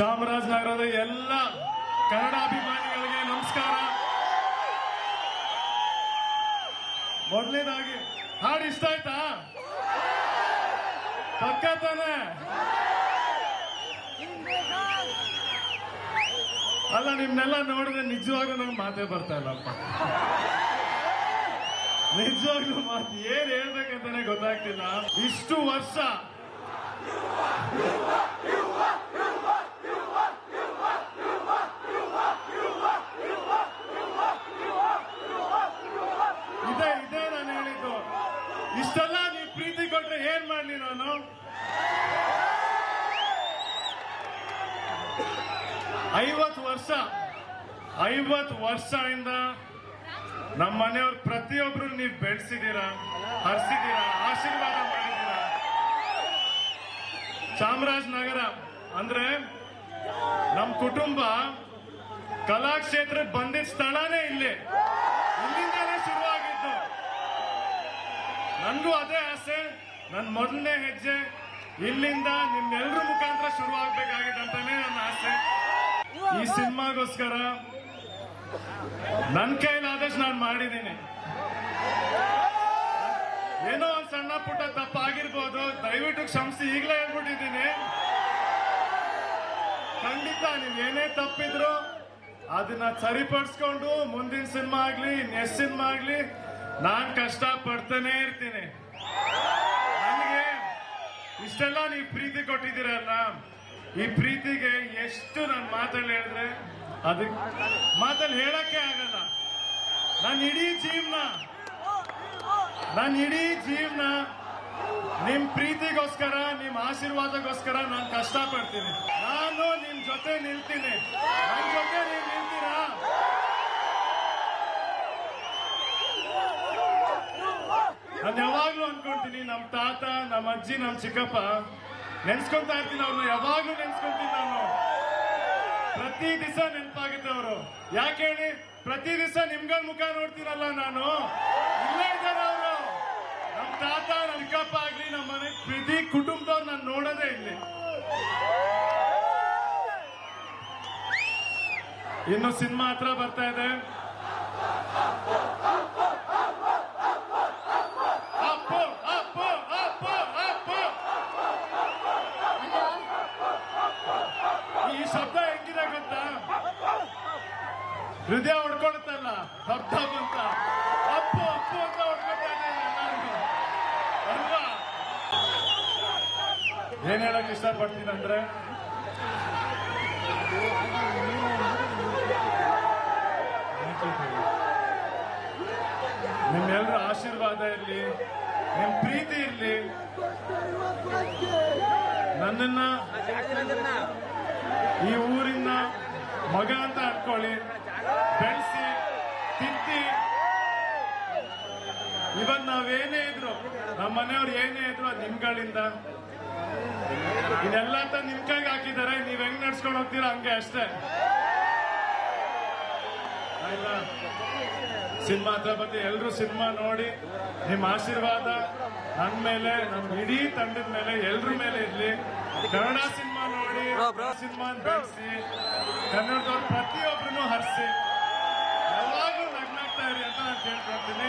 ಚಾಮರಾಜನಗರದ ಎಲ್ಲ ಕನ್ನಡ ಅಭಿಮಾನಿಗಳಿಗೆ ನಮಸ್ಕಾರ. ಮೊದಲನೇದಾಗಿ, ಹಾಡು ಇಷ್ಟ ಆಯ್ತಾ? ಪಕ್ಕ ತಾನೆ. ಅಲ್ಲ, ನಿಮ್ನೆಲ್ಲ ನೋಡಿದ್ರೆ ನಿಜವಾಗ್ಲೂ ನಂಗೆ ಮಾತೇ ಬರ್ತಾ ಇಲ್ಲಪ್ಪ. ನಿಜವಾಗ್ಲೂ ಮಾತು ಏನ್ ಹೇಳ್ಬೇಕಂತಾನೆ ಗೊತ್ತಾಗ್ತಿಲ್ಲ. ಇಷ್ಟು ವರ್ಷ ಇದೇ ಇದೇ ನಾನು ಹೇಳಿದ್ದು ಇಷ್ಟೆಲ್ಲ ನೀವು ಪ್ರೀತಿ ಕೊಟ್ರೆ ಏನ್ ಮಾಡ್ಲಿ ನಾನು? ಐವತ್ತು ವರ್ಷ ಐವತ್ತು ವರ್ಷದಿಂದ ನಮ್ಮ ಮನೆಯವ್ರ ಪ್ರತಿಯೊಬ್ರು ನೀವು ಬೆಳೆಸಿದ್ದೀರಾ, ಹರಿಸಿದ್ದೀರಾ, ಆಶೀರ್ವಾದ ಮಾಡಿದ್ದೀರಾ? ಚಾಮರಾಜನಗರ ಅಂದ್ರೆ ನಮ್ಮ ಕುಟುಂಬ ಕಲಾಕ್ಷೇತ್ರಕ್ಕೆ ಬಂದಿದ್ದ ಸ್ಥಳನೇ ಇಲ್ಲಿ. ಇಲ್ಲಿಂದಲೇ ಶುರುವಾಗಿದ್ದು. ನನಗೂ ಅದೇ ಆಸೆ. ನನ್ನ ಮೊದಲನೇ ಹೆಜ್ಜೆ ಇಲ್ಲಿಂದ ನಿಮ್ಮೆಲ್ಲರ ಮುಖಾಂತರ ಶುರು ಆಗ್ಬೇಕಾಗಿದೆ ಅಂತಾನೆ ನನ್ನ ಆಸೆ. ಈ ಸಿನಿಮಾಗೋಸ್ಕರ ನನ್ನ ಕೈಲಾದಷ್ಟು ನಾನು ಮಾಡಿದ್ದೀನಿ. ಏನೋ ಒಂದು ಸಣ್ಣ ಪುಟ್ಟ ತಪ್ಪಾಗಿರ್ಬೋದು, ದಯವಿಟ್ಟು ಕ್ಷಮಿಸಿ ಈಗಲೇ ಹೇಳ್ಬಿಟ್ಟಿದ್ದೀನಿ. ಖಂಡಿತ ನೀವ್ ಏನೇ ತಪ್ಪಿದ್ರು ಅದನ್ನ ಸರಿಪಡಿಸ್ಕೊಂಡು ಮುಂದಿನ ಸಿನಿಮಾ ಆಗ್ಲಿ, ನೆಕ್ಸ್ಟ್ ಸಿನಿಮಾ ಆಗ್ಲಿ, ನಾನ್ ಕಷ್ಟ ಪಡ್ತಾನೆ ಇರ್ತೀನಿ. ಇಷ್ಟೆಲ್ಲ ನೀವು ಪ್ರೀತಿ ಕೊಟ್ಟಿದ್ದೀರಲ್ಲ ಈ ಪ್ರೀತಿಗೆ ಎಷ್ಟು ನಾನು ಮಾತಲ್ಲಿ ಹೇಳಿದ್ರೆ ಅದಕ್ಕೆ ಮಾತಲ್ಲಿ ಹೇಳಕ್ಕೆ ಆಗಲ್ಲ. ನನ್ನ ಇಡೀ ಜೀವನ ನನ್ನ ಇಡೀ ಜೀವನ ನಿಮ್ ಪ್ರೀತಿಗೋಸ್ಕರ, ನಿಮ್ ಆಶೀರ್ವಾದಕ್ಕೋಸ್ಕರ ನಾನು ಕಷ್ಟ ಪಡ್ತೀನಿ ನಾನು ನಿಮ್ ಜೊತೆ ನಿಲ್ತೀನಿ. ನನ್ ಜೊತೆ ನೀವು ನಿಲ್ತೀರಾ? ನಾನು ಯಾವಾಗ್ಲೂ ಅನ್ಕೊಂತೀನಿ ನಮ್ ತಾತ ನಮ್ಮ ಅಜ್ಜಿ, ನಮ್ ಚಿಕ್ಕಪ್ಪ. ನೆನ್ಸ್ಕೊಂತಾ ಇರ್ತೀನಿ ಅವ್ರನ್ನ ಯಾವಾಗ್ಲೂ ನೆನ್ಸ್ಕೊಂತೀನಿ ನಾನು. ಪ್ರತಿ ದಿವಸ ನೆನಪಾಗುತ್ತೆ ಅವರು. ಯಾಕೆ ಹೇಳಿ? ಪ್ರತಿ ದಿವಸ ನಿಮ್ಗಳ ಮುಖ ನೋಡ್ತೀರಲ್ಲ ನಾನು. ಇಲ್ಲೇ ಇದ್ದಾರೆ ಅವರು. ನಮ್ ತಾತ, ನಮ್ ಚಿಕ್ಕಪ್ಪ ಆಗ್ಲಿ ನಮ್ಮ ಮನೆ ಪ್ರತಿ ಕುಟುಂಬದವ್ರು ನಾನು ನೋಡೋದೇ ಇಲ್ಲಿ. ಇನ್ನು ಸಿನಿಮಾ ಹತ್ರ ಬರ್ತಾ ಇದೆ ಅಪ್ಪು ಅಪ್ಪು ಅಪ್ಪು ಅಪ್ಪು ಈ ಶಬ್ದ ಹೆಂಗಿದೆ ಗೊತ್ತಾ ಹೃದಯ ಹೊಡ್ಕೊಳ್ತಲ್ಲ ಶಬ್ದ ಅಂತ. ಅಪ್ಪು ಅಪ್ಪು ಅಂತ ಹೊಡ್ಕೊಳ್ತಾ ಅಲ್ವಾ? ಏನ್ ಹೇಳಕ್ ಇಷ್ಟಪಡ್ತೀನಿ ಅಂದ್ರೆ ನಿಮ್ಮೆಲ್ಲರ ಆಶೀರ್ವಾದ ಇರಲಿ, ನಿಮ್ ಪ್ರೀತಿ ಇರಲಿ. ನನ್ನನ್ನ ಈ ಊರಿನ ಮಗ ಅಂತ ಅನ್ಕೊಳ್ಳಿ. ನಾವೇನೇ ಇದ್ರು ನಮ್ಮ ಮನೆಯವ್ರು ಏನೇ ಇದ್ರು ಅದು ನಿಮ್ಗಳಿಂದ. ಇದೆಲ್ಲ ಅಂತ ನಿಮ್ ಕೈಗೆ ಹಾಕಿದ್ದಾರೆ ನೀವ್ ಹೆಂಗ್ ನಡ್ಸ್ಕೊಂಡು ಹೋಗ್ತೀರಾ ಹಂಗೆ ಅಷ್ಟೇ. ಸಿನಿಮಾ ಹತ್ರ ಬಂದು ಎಲ್ಲರೂ ಸಿನಿಮಾ ನೋಡಿ ನಿಮ್ಮ ಆಶೀರ್ವಾದ ನನ್ನ ಮೇಲೆ ನಮ್ಮ ಇಡೀ ತಂಡದ ಮೇಲೆ ಎಲ್ರ ಮೇಲೆ ಇರ್ಲಿ. ಕನ್ನಡ ಸಿನಿಮಾ ನೋಡಿ ಸಿನಿಮಾ ಬೆಳೆಸಿ ಕನ್ನಡದವ್ರು ಪ್ರತಿಯೊಬ್ಬರನ್ನು ಹರಿಸಿ ಯಾವಾಗಲೂ ನಗ್ನಾಗ್ತಾ ಇರಿ ಅಂತ ನಾನು ಕೇಳ್ಕೊಳ್ತೀನಿ